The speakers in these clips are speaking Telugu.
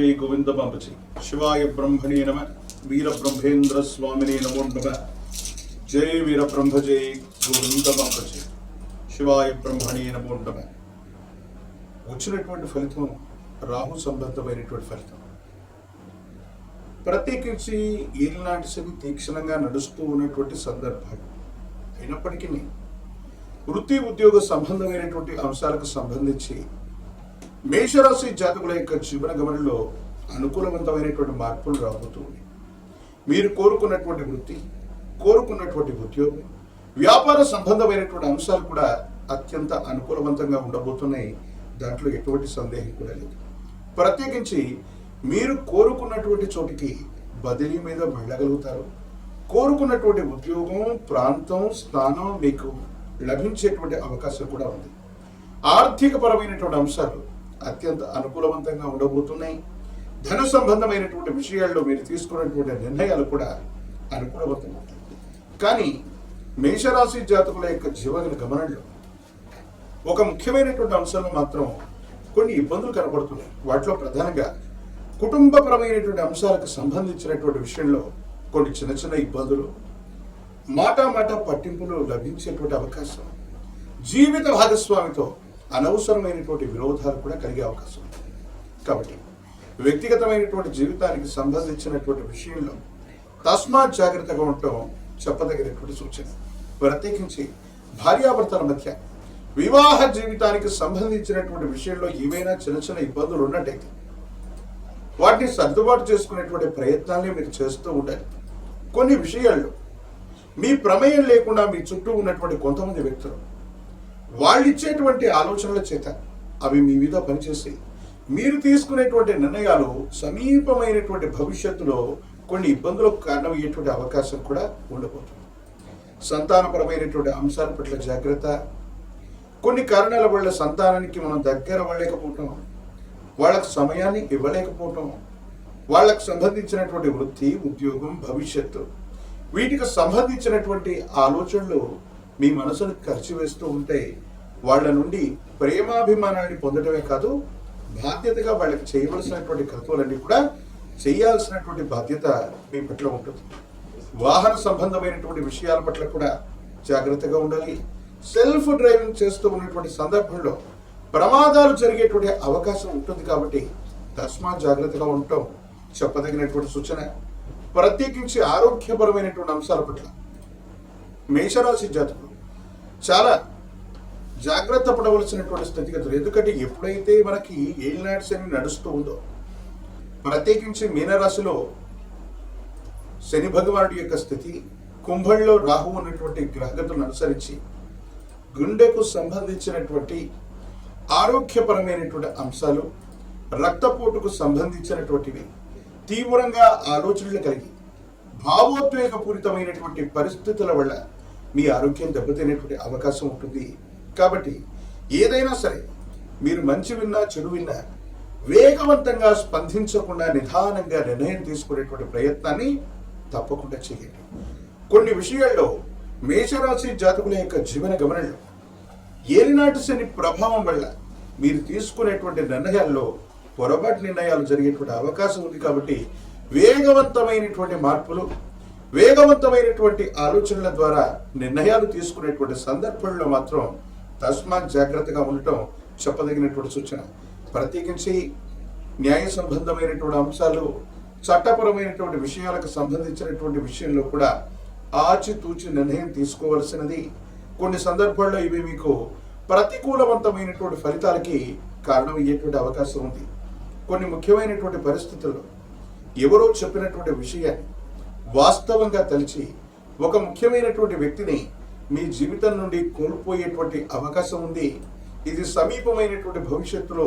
శ్రీ గోవింద బాబజీ శివాయ బ్రహ్మణే నమ వీర బ్రహ్మేంద్ర స్వామిని నమో నమ జై వీర బ్రహ్మ జై గోవింద బాబజీ శివాయ బ్రహ్మణే నమో నమ వచ్చినటువంటి ఫలితం రాహు సంబంధమైనటువంటి ఫలితం. ప్రత్యేకించి ఈనాటి సరి తీక్షణంగా నడుస్తూ ఉన్నటువంటి సందర్భాలు. అయినప్పటికీ వృత్తి ఉద్యోగ సంబంధమైనటువంటి అంశాలకు సంబంధించి మేషరాశి జాతకుల యొక్క జీవన గమనంలో అనుకూలవంతమైనటువంటి మార్పులు రాబోతూ ఉన్నాయి. మీరు కోరుకున్నటువంటి వృత్తి కోరుకున్నటువంటి ఉద్యోగం వ్యాపార సంబంధమైనటువంటి అంశాలు కూడా అత్యంత అనుకూలవంతంగా ఉండబోతున్నాయి. దాంట్లో ఎటువంటి సందేహం కూడా లేదు. ప్రత్యేకించి మీరు కోరుకున్నటువంటి చోటికి బదిలీ మీద వెళ్ళగలుగుతారు. కోరుకున్నటువంటి ఉద్యోగం ప్రాంతం స్థానం మీకు లభించేటువంటి అవకాశం కూడా ఉంది. ఆర్థిక పరమైనటువంటి అంశాలు అత్యంత అనుకూలవంతంగా ఉండబోతున్నాయి. ధన సంబంధమైనటువంటి విషయాల్లో మీరు తీసుకున్నటువంటి నిర్ణయాలు కూడా అనుకూలవంతంగా ఉంటాయి కానీ మేషరాశి జాతకుల యొక్క జీవన గమనంలో ఒక ముఖ్యమైనటువంటి అంశంలో మాత్రం కొన్ని ఇబ్బందులు కనబడుతున్నాయి వాటిలో ప్రధానంగా కుటుంబపరమైనటువంటి అంశాలకు సంబంధించినటువంటి విషయంలో కొన్ని చిన్న చిన్న ఇబ్బందులు మాట మాట పట్టింపులు లభించేటువంటి అవకాశం జీవిత భాగస్వామితో అనవసరమైనటువంటి విరోధాలు కూడా కలిగే అవకాశం ఉంది కాబట్టి వ్యక్తిగతమైనటువంటి జీవితానికి సంబంధించినటువంటి విషయంలో తస్మాత్ జాగ్రత్తగా ఉండటం చెప్పదగినటువంటి సూచన. ప్రత్యేకించి భార్యాభర్తల మధ్య వివాహ జీవితానికి సంబంధించినటువంటి విషయంలో ఏవైనా చిన్న చిన్న ఇబ్బందులు ఉన్నట్టయితే వాటిని సర్దుబాటు చేసుకునేటువంటి ప్రయత్నాలే మీరు చేస్తూ ఉండాలి. కొన్ని విషయాల్లో మీ ప్రమేయం లేకుండా మీ చుట్టూ ఉన్నటువంటి కొంతమంది వ్యక్తులు వాళ్ళు ఇచ్చేటువంటి ఆలోచనల చేత అవి మీ మీద పనిచేస్తాయి. మీరు తీసుకునేటువంటి నిర్ణయాలు సమీపమైనటువంటి భవిష్యత్తులో కొన్ని ఇబ్బందులకు కారణమయ్యేటువంటి అవకాశం కూడా ఉండబోతుంది. సంతానపరమైనటువంటి అంశాల పట్ల జాగ్రత్త. కొన్ని కారణాల వల్ల సంతానానికి మనం దగ్గర అవ్వలేకపోవటం వాళ్ళకు సమయాన్ని ఇవ్వలేకపోవటం వాళ్ళకు సంబంధించినటువంటి వృత్తి ఉద్యోగం భవిష్యత్తు వీటికి సంబంధించినటువంటి ఆలోచనలు మీ మనసును ఖర్చు వేస్తూ ఉంటే వాళ్ళ నుండి ప్రేమాభిమానాన్ని పొందడమే కాదు బాధ్యతగా వాళ్ళకి చేయవలసినటువంటి కర్తవ్యాలన్నీ కూడా చేయాల్సినటువంటి బాధ్యత మీ పట్ల ఉంటుంది. వాహన సంబంధమైనటువంటి విషయాల పట్ల కూడా జాగ్రత్తగా ఉండాలి. సెల్ఫ్ డ్రైవింగ్ చేస్తూ ఉన్నటువంటి సందర్భంలో ప్రమాదాలు జరిగేటువంటి అవకాశం ఉంటుంది కాబట్టి తస్మాత్ జాగ్రత్తగా ఉండటం చెప్పదగినటువంటి సూచన. ప్రత్యేకించి ఆరోగ్యపరమైనటువంటి అంశాల పట్ల మేషరాశి జాతకులు చాలా జాగ్రత్త పడవలసినటువంటి స్థితిగతులు ఎందుకంటే ఎప్పుడైతే మనకి ఏలినాటి శని నడుస్తూ ఉందో ప్రత్యేకించి మీనరాశిలో శని భగవానుడి యొక్క స్థితి కుంభంలో రాహు ఉన్నటువంటి గ్రహగతులను అనుసరించి గుండెకు సంబంధించినటువంటి ఆరోగ్యపరమైనటువంటి అంశాలు రక్తపోటుకు సంబంధించినటువంటివి తీవ్రంగా ఆలోచనలు కలిగి భావోద్వేగపూరితమైనటువంటి పరిస్థితుల వల్ల మీ ఆరోగ్యం దెబ్బతినేటువంటి అవకాశం ఉంటుంది. కాబట్టి ఏదైనా సరే మీరు మంచి విన్నా చెడు విన్నా వేగవంతంగా స్పందించకుండా నిదానంగా నిర్ణయం తీసుకునేటువంటి ప్రయత్నాన్ని తప్పకుండా చేయండి. కొన్ని విషయాల్లో మేషరాశి జాతకుల యొక్క జీవన గమనంలో ఏలినాటి శని ప్రభావం వల్ల మీరు తీసుకునేటువంటి నిర్ణయాల్లో పొరపాటు నిర్ణయాలు జరిగేటువంటి అవకాశం ఉంది కాబట్టి వేగవంతమైనటువంటి మార్పులు వేగవంతమైనటువంటి ఆలోచనల ద్వారా నిర్ణయాలు తీసుకునేటువంటి సందర్భంలో మాత్రం తస్మాత్ జాగ్రత్తగా ఉండటం చెప్పదగినటువంటి సూచన. ప్రత్యేకించి న్యాయ సంబంధమైనటువంటి అంశాలు చట్టపరమైనటువంటి విషయాలకు సంబంధించినటువంటి విషయంలో కూడా ఆచితూచి నిర్ణయం తీసుకోవలసినది. కొన్ని సందర్భాల్లో ఇవి మీకు ప్రతికూలవంతమైనటువంటి ఫలితాలకి కారణమయ్యేటువంటి అవకాశం ఉంది. కొన్ని ముఖ్యమైనటువంటి పరిస్థితుల్లో ఎవరో చెప్పినటువంటి విషయాన్ని వాస్తవంగా తలిచి ఒక ముఖ్యమైనటువంటి వ్యక్తిని మీ జీవితం నుండి కోల్పోయేటువంటి అవకాశం ఉంది. ఇది సమీపమైనటువంటి భవిష్యత్తులో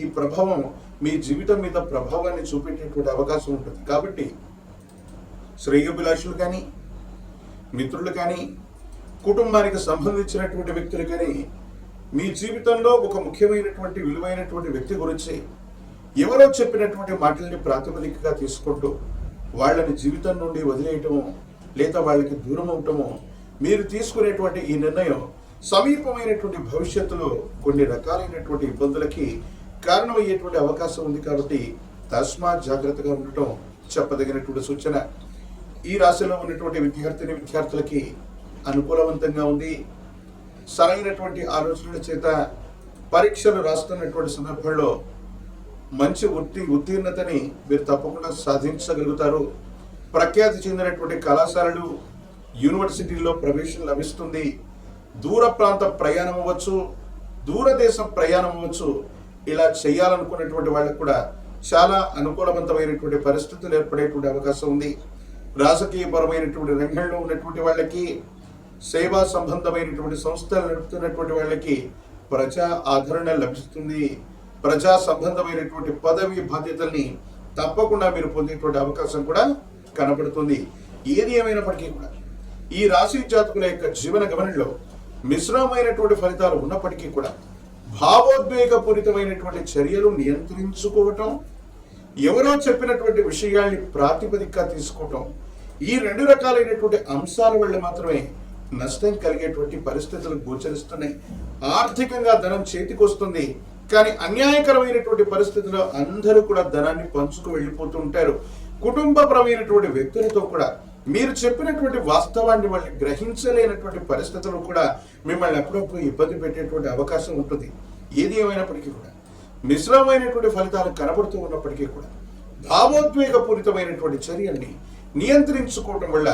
ఈ ప్రభావం మీ జీవితం మీద ప్రభావాన్ని చూపేటటువంటి అవకాశం ఉంటుంది. కాబట్టి శ్రేయోభిలాషులు కానీ మిత్రులు కానీ కుటుంబానికి సంబంధించినటువంటి వ్యక్తులు కానీ మీ జీవితంలో ఒక ముఖ్యమైనటువంటి విలువైనటువంటి వ్యక్తి గురించి ఎవరో చెప్పినటువంటి మాటల్ని ప్రాతిపదికగా తీసుకుంటూ వాళ్ళని జీవితం నుండి వదిలేయటము లేదా వాళ్ళకి దూరం అవటము మీరు తీసుకునేటువంటి ఈ నిర్ణయం సమీపమైనటువంటి భవిష్యత్తులో కొన్ని రకాలైనటువంటి ఇబ్బందులకి కారణమయ్యేటువంటి అవకాశం ఉంది కాబట్టి తస్మాత్ జాగ్రత్తగా ఉండటం చెప్పదగినటువంటి సూచన. ఈ రాశిలో ఉన్నటువంటి విద్యార్థిని విద్యార్థులకి అనుకూలవంతంగా ఉంది. సరైనటువంటి ఆలోచనల చేత పరీక్షలు రాస్తున్నటువంటి సందర్భంలో మంచి ఉత్తి ఉత్తీర్ణతని మీరు తప్పకుండా సాధించగలుగుతారు. ప్రఖ్యాతి చెందినటువంటి కళాశాలలు యూనివర్సిటీల్లో ప్రవేశం లభిస్తుంది. దూర ప్రాంత ప్రయాణం అవ్వచ్చు దూరదేశం ప్రయాణం అవ్వచ్చు. ఇలా చేయాలనుకున్నటువంటి వాళ్ళకు కూడా చాలా అనుకూలవంతమైనటువంటి పరిస్థితులు ఏర్పడేటువంటి అవకాశం ఉంది. రాజకీయపరమైనటువంటి రంగంలో ఉన్నటువంటి వాళ్ళకి సేవా సంబంధమైనటువంటి సంస్థలు నడుపుతున్నటువంటి వాళ్ళకి ప్రజా ఆదరణ లభిస్తుంది. ప్రజా సంబంధమైనటువంటి పదవి బాధ్యతల్ని తప్పకుండా మీరు పొందేటువంటి అవకాశం కూడా కనబడుతుంది. ఏది ఏమైనప్పటికీ కూడా. ఈ రాశి జాతకుల యొక్క జీవన గమనంలో మిశ్రమైనటువంటి ఫలితాలు ఉన్నప్పటికీ కూడా భావోద్వేగపూరితమైనటువంటి చర్యలు నియంత్రించుకోవటం ఎవరో చెప్పినటువంటి విషయాల్ని ప్రాతిపదికగా తీసుకోవటం ఈ రెండు రకాలైనటువంటి అంశాల వల్ల మాత్రమే నష్టం కలిగేటువంటి పరిస్థితులు గోచరిస్తున్నాయి. ఆర్థికంగా ధనం చేతికొస్తుంది. కానీ అన్యాయకరమైనటువంటి పరిస్థితిలో అందరూ కూడా ధనాన్ని పంచుకు వెళ్ళిపోతూ ఉంటారు కుటుంబపరమైనటువంటి వ్యక్తులతో కూడా మీరు చెప్పినటువంటి వాస్తవాన్ని వాళ్ళు గ్రహించలేనటువంటి పరిస్థితులు కూడా మిమ్మల్ని అప్పుడప్పుడు ఇబ్బంది పెట్టేటువంటి అవకాశం ఉంటుంది. ఏది ఏమైనప్పటికీ కూడా. మిశ్రమమైనటువంటి ఫలితాలు కనబడుతూ ఉన్నప్పటికీ కూడా భావోద్వేగపూరితమైనటువంటి చర్యల్ని నియంత్రించుకోవడం వల్ల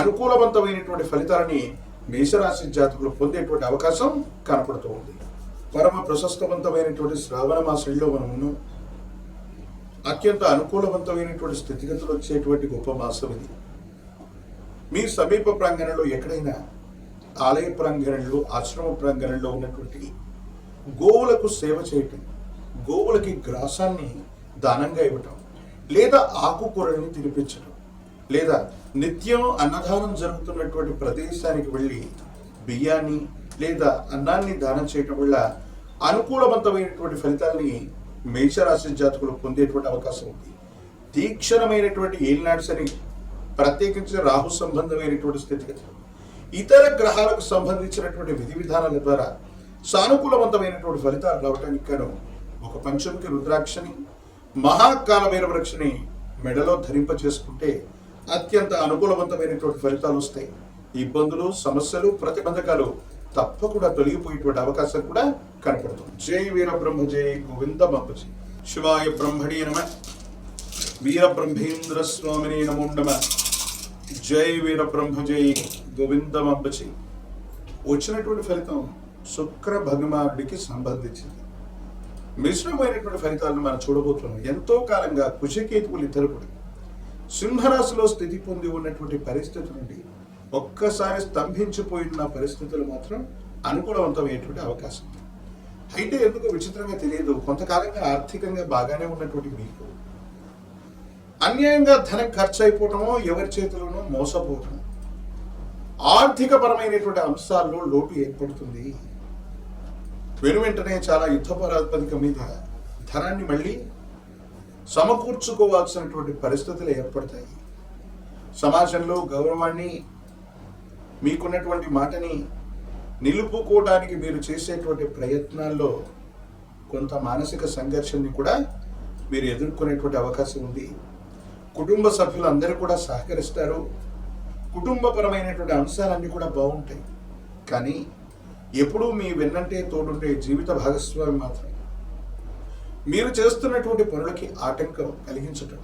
అనుకూలవంతమైనటువంటి ఫలితాలని మేషరాశి జాతకులు పొందేటువంటి అవకాశం కనపడుతూ ఉంది. పరమ ప్రశస్తవంతమైనటువంటి శ్రావణ మాసంలో మనం అత్యంత అనుకూలవంతమైనటువంటి స్థితిగతులు వచ్చేటువంటి గొప్ప మాసం ఇది. మీ సమీప ప్రాంగణంలో ఎక్కడైనా ఆలయ ప్రాంగణంలో ఆశ్రమ ప్రాంగణంలో ఉన్నటువంటి గోవులకు సేవ చేయటం గోవులకి గ్రాసాన్ని దానంగా ఇవ్వటం లేదా ఆకుకూరలను తినిపించడం లేదా నిత్యం అన్నదానం జరుగుతున్నటువంటి ప్రదేశానికి వెళ్ళి బియ్యాన్ని లేదా అన్నాన్ని దానం చేయటం వల్ల అనుకూలవంతమైనటువంటి ఫలితాల్ని మేషరాశి జాతకులు పొందేటువంటి అవకాశం ఉంది. తీక్షణమైనటువంటి ఏలినాడు అని ప్రత్యేకించి రాహు సంబంధమైనటువంటి స్థితిగతులు. ఇతర గ్రహాలకు సంబంధించినటువంటి విధి విధానాల ద్వారా సానుకూలవంతమైనటువంటి ఫలితాలు రావడానికి గాను ఒక పంచముఖి రుద్రాక్షని మహాకాల వృక్షని మెడలో ధరింప చేసుకుంటే అత్యంత అనుకూలవంతమైనటువంటి ఫలితాలు వస్తాయి. ఇబ్బందులు సమస్యలు ప్రతిబంధకాలు తప్పకుండా తొలగిపోయేటువంటి అవకాశం కూడా కనపడుతుంది. జై వీరబ్రహ్మ జై గోవింద బాబుజీ శివాయ బ్రహ్మణే నమ. వీర బ్రహ్మేంద్ర స్వామిని నమో నమ. జై వీరబ్రహ్మ జై గోవింద బాబుజీ వచ్చినటువంటి ఫలితం శుక్ర భగమానుడికి సంబంధించింది. మిశ్రమైనటువంటి ఫలితాలను మనం చూడబోతున్నాం. ఎంతో కాలంగా కుశకేతువులు ఇద్దరు కూడా సింహరాశిలో స్థితి పొంది ఉన్నటువంటి పరిస్థితి నుండి ఒక్కసారి స్తంభించిపోయిన పరిస్థితులు మాత్రం అనుకూలవంతమయ్యేటువంటి అవకాశం. అయితే ఎందుకు విచిత్రంగా తెలియదు. కొంతకాలంగా ఆర్థికంగా బాగానే ఉన్నటువంటి మీకు. అన్యాయంగా ధనం ఖర్చు అయిపోవటమో ఎవరి చేతిలోనో మోసపోవటం ఆర్థిక పరమైనటువంటి అంశాల్లో లోటు ఏర్పడుతుంది. వెను వెంటనే చాలా యుద్ధ మీద ధనాన్ని మళ్ళీ సమకూర్చుకోవాల్సినటువంటి పరిస్థితులు ఏర్పడతాయి. సమాజంలో గౌరవాన్ని మీకున్నటువంటి మాటని నిలుపుకోవడానికి మీరు చేసేటువంటి ప్రయత్నాల్లో కొంత మానసిక సంఘర్షణని కూడా మీరు ఎదుర్కొనేటువంటి అవకాశం ఉంది. కుటుంబ సభ్యులు అందరూ కూడా సహకరిస్తారు. కుటుంబపరమైనటువంటి అంశాలన్నీ కూడా బాగుంటాయి. కానీ ఎప్పుడూ మీ వెన్నంటే తోడుంటే జీవిత భాగస్వామి మాత్రం మీరు చేస్తున్నటువంటి పనులకి ఆటంకం కలిగించటం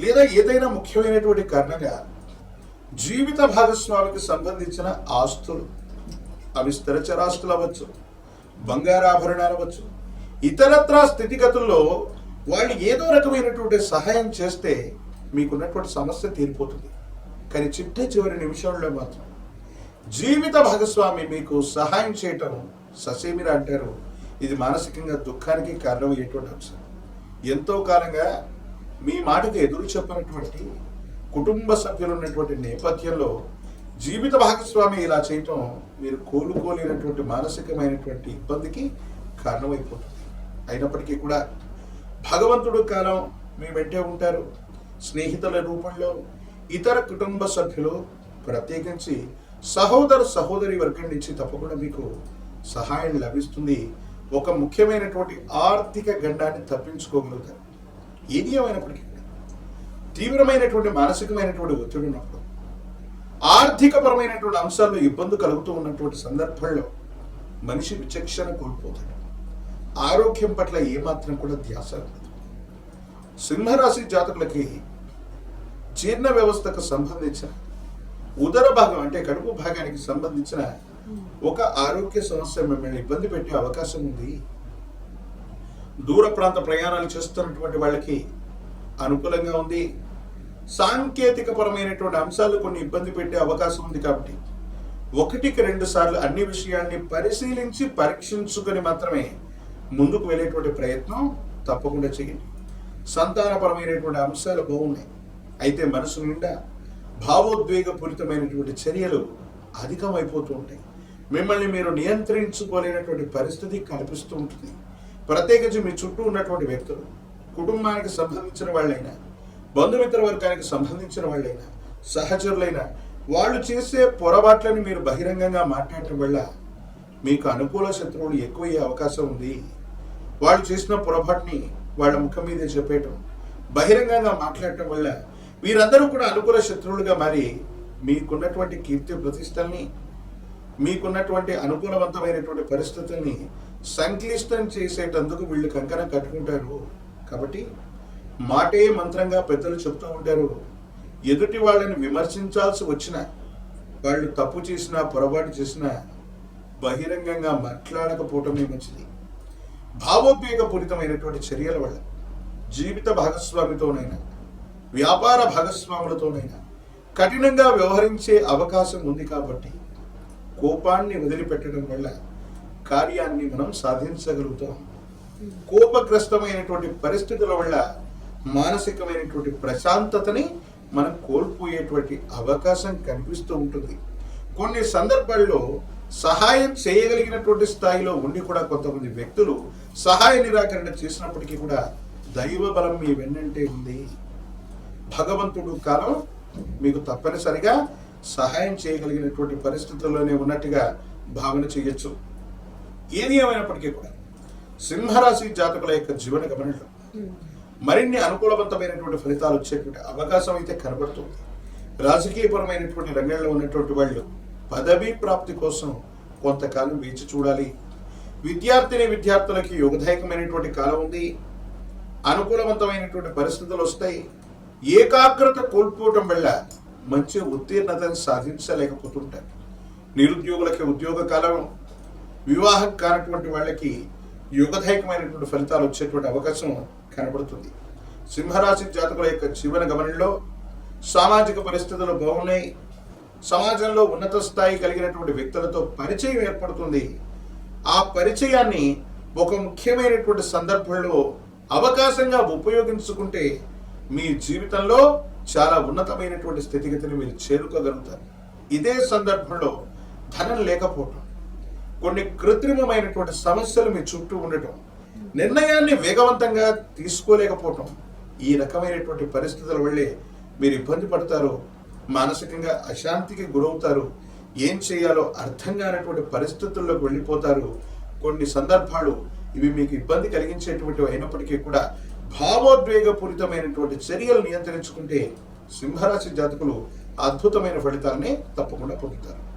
లేదా ఏదైనా ముఖ్యమైనటువంటి కారణంగా జీవిత భాగస్వామికి సంబంధించిన ఆస్తులు. అవి స్థిరచరాస్తులు అవ్వచ్చు బంగారాభరణాలు అవ్వచ్చు. ఇతరత్రా స్థితిగతుల్లో వాళ్ళు ఏదో రకమైనటువంటి సహాయం చేస్తే మీకున్నటువంటి సమస్య తీరిపోతుంది. కానీ చిట్ట చివరి నిమిషంలో మాత్రం జీవిత భాగస్వామి మీకు సహాయం చేయటం ససేమిరా అంటారు. ఇది మానసికంగా దుఃఖానికి కారణమయ్యేటువంటి అంశం. ఎంతో కాలంగా మీ మాటకు ఎదురు చెప్పినటువంటి కుటుంబ సభ్యులు ఉన్నటువంటి నేపథ్యంలో జీవిత భాగస్వామి ఇలా చేయటం మీరు కోలుకోలేనటువంటి మానసికమైనటువంటి ఇబ్బందికి కారణమైపోతుంది. అయినప్పటికీ కూడా భగవంతుడు కాలం మీ వెంటే ఉంటారు. స్నేహితుల రూపంలో ఇతర కుటుంబ సభ్యులు ప్రత్యేకించి సహోదర సహోదరి వర్గం నుంచి తప్పకుండా మీకు సహాయం లభిస్తుంది. ఒక ముఖ్యమైనటువంటి ఆర్థిక గండాన్ని తప్పించుకోగలుగుతారు. ఏది ఏమైనప్పటికీ తీవ్రమైనటువంటి మానసికమైనటువంటి ఒత్తిడి ఉన్నప్పుడు ఆర్థికపరమైనటువంటి అంశాల్లో ఇబ్బంది కలుగుతూ ఉన్నటువంటి సందర్భంలో మనిషి విచక్షణ కోల్పోతాడు. ఆరోగ్యం పట్ల ఏమాత్రం కూడా ధ్యాస ఉండదు సింహరాశి జాతకులకి జీర్ణ వ్యవస్థకు సంబంధించిన ఉదర భాగం అంటే కడుపు భాగానికి సంబంధించిన ఒక ఆరోగ్య సమస్య మిమ్మల్ని ఇబ్బంది పెట్టే అవకాశం ఉంది. దూర ప్రాంత ప్రయాణాలు చేస్తున్నటువంటి వాళ్ళకి అనుకూలంగా ఉంది. సాంకేతిక పరమైనటువంటి అంశాలు కొన్ని ఇబ్బంది పెట్టే అవకాశం ఉంది కాబట్టి ఒకటికి రెండు సార్లు అన్ని విషయాల్ని పరిశీలించి పరీక్షించుకొని మాత్రమే ముందుకు వెళ్ళేటువంటి ప్రయత్నం తప్పకుండా చేయండి. సంతానపరమైనటువంటి అంశాలు బాగున్నాయి. అయితే మనసు నిండా భావోద్వేగపూరితమైనటువంటి చర్యలు అధికమైపోతూ ఉంటాయి. మిమ్మల్ని మీరు నియంత్రించుకోలేనటువంటి పరిస్థితి కనిపిస్తూ ఉంటుంది. ప్రత్యేకించి మీ చుట్టూ ఉన్నటువంటి వ్యక్తులు కుటుంబానికి సంబంధించిన వాళ్ళైనా బంధుమిత్ర వర్గానికి సంబంధించిన వాళ్ళైనా సహచరులైనా వాళ్ళు చేసే పొరపాట్లని మీరు బహిరంగంగా మాట్లాడటం వల్ల మీకు అనుకూల శత్రువులు ఎక్కువయ్యే అవకాశం ఉంది. వాళ్ళు చేసిన పొరపాటుని వాళ్ళ ముఖం మీదే చెప్పేయటం బహిరంగంగా మాట్లాడటం వల్ల వీరందరూ కూడా అనుకూల శత్రువులుగా మారి మీకున్నటువంటి కీర్తి ప్రతిష్టల్ని మీకున్నటువంటి అనుకూలవంతమైనటువంటి పరిస్థితుల్ని సంక్లిష్టం చేసేటందుకు వీళ్ళు కంకణం కట్టుకుంటారు. కాబట్టి మాటే మంత్రంగా పెద్దలు చెప్తూ ఉంటారు. ఎదుటి వాళ్ళని విమర్శించాల్సి వచ్చిన వాళ్ళు తప్పు చేసినా పొరపాటు చేసినా బహిరంగంగా మాట్లాడకపోవటమే మంచిది. భావోద్వేగపూరితమైనటువంటి చర్యల వల్ల జీవిత భాగస్వామితోనైనా వ్యాపార భాగస్వాములతోనైనా కఠినంగా వ్యవహరించే అవకాశం ఉంది కాబట్టి కోపాన్ని వదిలిపెట్టడం వల్ల కార్యాన్ని మనం సాధించగలుగుతాం. కోపగ్రస్తమైనటువంటి పరిస్థితుల వల్ల మానసికమైనటువంటి ప్రశాంతతని మనం కోల్పోయేటువంటి అవకాశం కనిపిస్తూ ఉంటుంది. కొన్ని సందర్భాల్లో సహాయం చేయగలిగినటువంటి స్థాయిలో ఉండి కూడా కొంతమంది వ్యక్తులు సహాయ నిరాకరణ చేసినప్పటికీ కూడా దైవ బలం మీ వెన్నంటే ఉంది. భగవంతుడు కాలం మీకు తప్పనిసరిగా సహాయం చేయగలిగినటువంటి పరిస్థితుల్లోనే ఉన్నట్టుగా భావన చేయొచ్చు. ఏది ఏమైనప్పటికీ కూడా సింహరాశి జాతకుల యొక్క జీవన గమనంలో మరిన్ని అనుకూలవంతమైనటువంటి ఫలితాలు వచ్చేటువంటి అవకాశం అయితే కనబడుతుంది. రాజకీయపరమైనటువంటి రంగంలో ఉన్నటువంటి వాళ్ళు పదవీ ప్రాప్తి కోసం కొంతకాలం వేచి చూడాలి. విద్యార్థిని విద్యార్థులకి యోగదాయకమైనటువంటి కాలం ఉంది. అనుకూలవంతమైనటువంటి పరిస్థితులు వస్తాయి. ఏకాగ్రత కోల్పోవటం వల్ల మంచి ఉత్తీర్ణతను సాధించలేకపోతుంటారు. నిరుద్యోగులకి ఉద్యోగ కాలం వివాహం కానటువంటి వాళ్ళకి యుగదాయకమైనటువంటి ఫలితాలు వచ్చేటువంటి అవకాశం కనబడుతుంది. సింహరాశి జాతకుల యొక్క జీవన గమనంలో సామాజిక పరిస్థితులు బాగున్నాయి. సమాజంలో ఉన్నత స్థాయి కలిగినటువంటి వ్యక్తులతో పరిచయం ఏర్పడుతుంది. ఆ పరిచయాన్ని ఒక ముఖ్యమైనటువంటి సందర్భంలో అవకాశంగా ఉపయోగించుకుంటే మీ జీవితంలో చాలా ఉన్నతమైనటువంటి స్థితిగతిని మీరు చేరుకోగలుగుతారు. ఇదే సందర్భంలో ధనం లేకపోవటం కొన్ని కృత్రిమమైనటువంటి సమస్యలు మీ చుట్టూ ఉండటం నిర్ణయాన్ని వేగవంతంగా తీసుకోలేకపోవటం ఈ రకమైనటువంటి పరిస్థితుల వల్లే మీరు ఇబ్బంది పడతారు మానసికంగా అశాంతికి గురవుతారు ఏం చేయాలో అర్థం కానటువంటి పరిస్థితుల్లోకి వెళ్ళిపోతారు. కొన్ని సందర్భాలు ఇవి మీకు ఇబ్బంది కలిగించేటువంటివి అయినప్పటికీ కూడా భావోద్వేగపూరితమైనటువంటి చర్యలు నియంత్రించుకుంటే సింహరాశి జాతకులు అద్భుతమైన ఫలితాలని తప్పకుండా పొందుతారు.